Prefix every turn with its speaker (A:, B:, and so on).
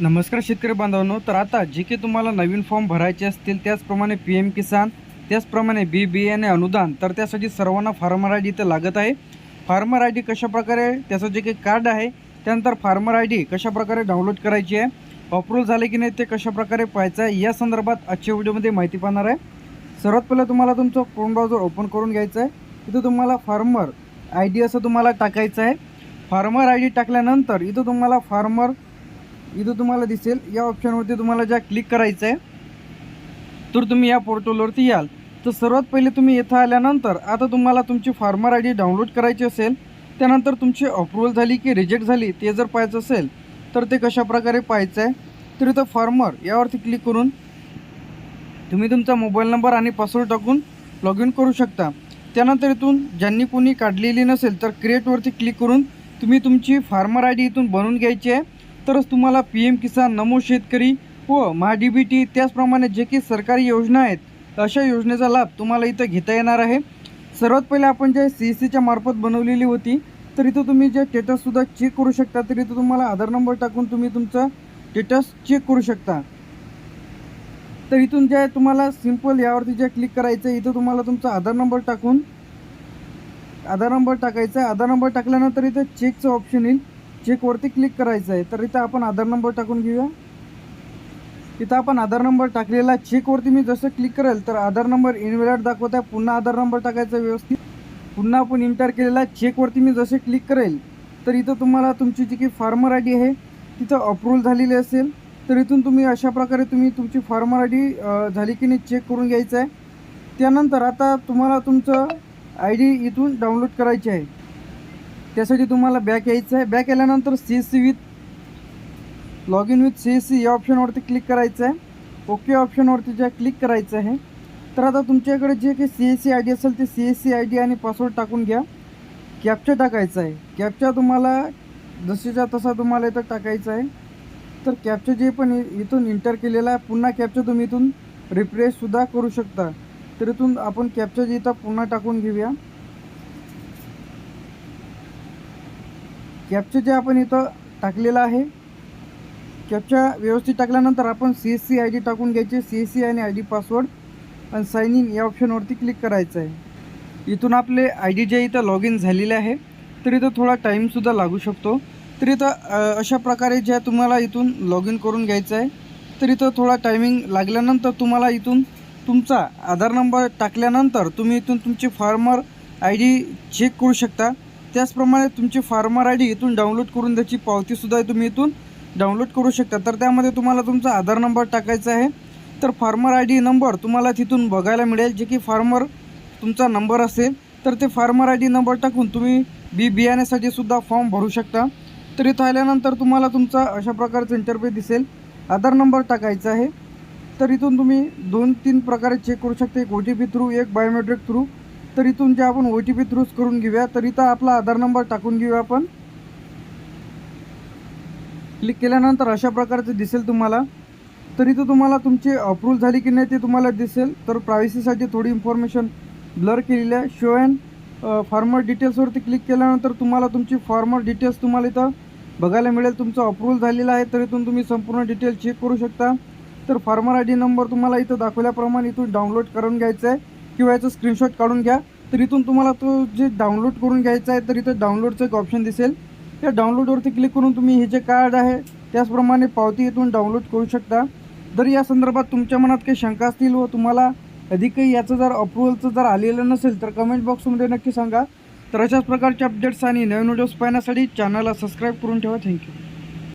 A: नमस्कार शेतकरी बांधवांनो तर आता जे काही तुम्हाला नवीन फॉर्म भरायचे असतील त्याचप्रमाणे पी एम किसान त्याचप्रमाणे बी बियाणे अनुदान तर त्यासाठी सर्वांना फार्मर आय डी इथं लागत आहे. फार्मर आय डी कशाप्रकारे त्याचं जे काही कार्ड आहे त्यानंतर फार्मर आय डी कशाप्रकारे डाउनलोड करायची आहे अप्रूव्ह झाले की नाही ते कशाप्रकारे पाहायचं आहे या संदर्भात आजच्या व्हिडिओमध्ये माहिती पाहणार आहे. सर्वात पहिलं तुम्हाला तुमचं क्रोम ब्राउझर ओपन करून घ्यायचं आहे. इथं तुम्हाला फार्मर आय डी असं तुम्हाला टाकायचं आहे. फार्मर आय डी टाकल्यानंतर इथं तुम्हाला फार्मर इथं तुम्हाला दिसेल या ऑप्शनवरती तुम्हाला ज्या क्लिक करायचं आहे तर तुम्ही या पोर्टलवरती याल. तर सर्वात पहिले तुम्ही इथं आल्यानंतर आता तुम्हाला तुमची फार्मर आय डी डाउनलोड करायची असेल त्यानंतर तुमची अप्रुव्हल झाली की रिजेक्ट झाली ते जर पाहायचं असेल तर ते कशाप्रकारे पाहायचं आहे तर इथं फार्मर यावरती क्लिक करून तुम्ही तुमचा मोबाईल नंबर आणि पासवर्ड टाकून लॉग इन करू शकता. त्यानंतर इथून ज्यांनी कोणी काढलेली नसेल तर क्रिएटवरती क्लिक करून तुम्ही तुमची फार्मर आय डी इथून बनवून घ्यायची आहे. तरच तुम्हाला पी एम किसान नमो शेतकरी व महा डी बी टी त्याचप्रमाणे जे काही सरकारी योजना आहेत अशा योजनेचा लाभ तुम्हाला इथं घेता येणार आहे. सर्वात पहिले आपण जे सी एस सीच्या मार्फत बनवलेली होती तर इथं तुम्ही जे स्टेटससुद्धा चेक करू शकता तर इथं तुम्हाला आधार नंबर टाकून तुम्ही तुमचं स्टेटस चेक करू शकता. तर इथून जे तुम्हाला सिंपल यावरती जे क्लिक करायचं आहे इथं तुम्हाला तुमचा आधार नंबर टाकून आधार नंबर टाकायचा आहे. आधार नंबर टाकल्यानंतर इथं चेकचं ऑप्शन येईल. चेकवरती क्लिक करायचं आहे. तर इथं आपण आधार नंबर टाकून घेऊया. इथं आपण आधार नंबर टाकलेला चेकवरती मी जसं क्लिक करेल तर आधार नंबर इनव्हॅलिड दाखवत आहे पुन्हा आधार नंबर टाकायचा व्यवस्थित. पुन्हा आपण इंटर केलेला चेकवरती मी जसे क्लिक करेल तर इथं तुम्हाला तुमची जी काही फार्मर आय डी आहे तिथं अप्रूव्हल झालेली असेल. तर इथून तुम्ही अशा प्रकारे तुम्ही तुमची फार्मर आय डी झाली की नाही चेक करून घ्यायचं आहे. त्यानंतर आता तुम्हाला तुमचं आय डी इथून डाउनलोड करायची आहे. त्यासाठी तुम्हाला बॅक यायचं आहे. बॅक आल्यानंतर C S C with log in with C S C या ऑप्शनवरती क्लिक करायचं आहे ओके ऑप्शनवरती ज्या क्लिक करायचं आहे. तर आता तुमच्याकडे जे काही C S C I D असेल ते C S C I D आणि पासवर्ड टाकून घ्या. कॅप्चा टाकायचा आहे. कॅप्चा तुम्हाला जसेच्या तसा तुम्हाला इथं टाकायचा आहे. तर कॅप्चा जे पण इ- इथून इंटर केलेला आहे पुन्हा कॅप्चा तुम्ही इथून रिफ्रेशसुद्धा करू शकता. तर इथून आपण कॅप्चा जे इथं पुन्हा टाकून घेऊया. कॅपचं जे आपण इथं टाकलेलं आहे कॅपच्या व्यवस्थित टाकल्यानंतर आपण C S C I D टाकून घ्यायचे. सी एस सी आणि आय डी पासवर्ड आणि साइन इन या ऑप्शनवरती क्लिक करायचं आहे. इथून आपले आय डी जे इथं लॉग इन झालेले आहे तर इथं थोडा टाईमसुद्धा लागू शकतो. तर इथं अशा प्रकारे ज्या तुम्हाला इथून लॉग इन करून घ्यायचं आहे तर इथं थोडा टायमिंग लागल्यानंतर तुम्हाला इथून तुमचा आधार नंबर टाकल्यानंतर तुम्ही इथून तुमची फार्मर आय डी चेक करू शकता. त्याचप्रमाणे तुमची फार्मर आय डी इथून डाउनलोड करून त्याची पावतीसुद्धा तुम्ही इथून डाउनलोड करू शकता. तर त्यामध्ये तुम्हाला तुमचा आधार नंबर टाकायचा आहे. तर फार्मर आय डी नंबर तुम्हाला तिथून बघायला मिळेल जे की फार्मर तुमचा नंबर असेल. तर ते फार्मर आय डी नंबर टाकून तुम्ही बी बियाण्यासाठी सुद्धा फॉर्म भरू शकता. तर इथं आल्यानंतर तुम्हाला तुमचा अशा प्रकारचं इंटरफेस दिसेल. आधार नंबर टाकायचा आहे. तर इथून तुम्ही दोन तीन प्रकारे चेक करू शकता. एक ओ टी पी थ्रू एक बायोमेट्रिक थ्रू तर इथून जे आपण ओ टी पी थ्रूच करून घेऊया. तर इथं आपला आधार नंबर टाकून घेऊया आपण. क्लिक केल्यानंतर अशा प्रकारचं दिसेल तुम्हाला. तर इथं तुम्हाला तुमची अप्रूव्ह झाली की नाही ते तुम्हाला दिसेल. तर प्रायव्हसीसाठी थोडी इन्फॉर्मेशन ब्लर केलेली आहे. शो अँड फॉर्मर डिटेल्सवरती क्लिक केल्यानंतर तुम्हाला तुमची फॉर्मर डिटेल्स तुम्हाला इथं बघायला मिळेल. तुमचं अप्रूव्हल झालेलं आहे. तर इथून तुम्ही संपूर्ण डिटेल चेक करू शकता. तर फार्मर आय डी नंबर तुम्हाला इथं दाखवल्याप्रमाणे इथून डाउनलोड करून घ्यायचा आहे. किंवा याचं स्क्रीनशॉट काढून घ्या. तर इथून तुम्हाला तो जे डाउनलोड करून घ्यायचा आहे तर इथं डाउनलोडचं एक ऑप्शन दिसेल. त्या डाउनलोडवरती क्लिक करून तुम्ही हे जे कार्ड आहे त्याचप्रमाणे पावती इथून डाउनलोड करू शकता. जर या संदर्भात तुमच्या मनात काही शंका असतील व तुम्हाला अधिकही याचं जर अप्रुव्हलचं जर आलेलं नसेल तर कमेंट बॉक्समध्ये नक्की सांगा. तर अशाच प्रकारचे अपडेट्स आणि नवीन व्हिडिओज पाहण्यासाठी चॅनलला सबस्क्राईब करून ठेवा. थँक्यू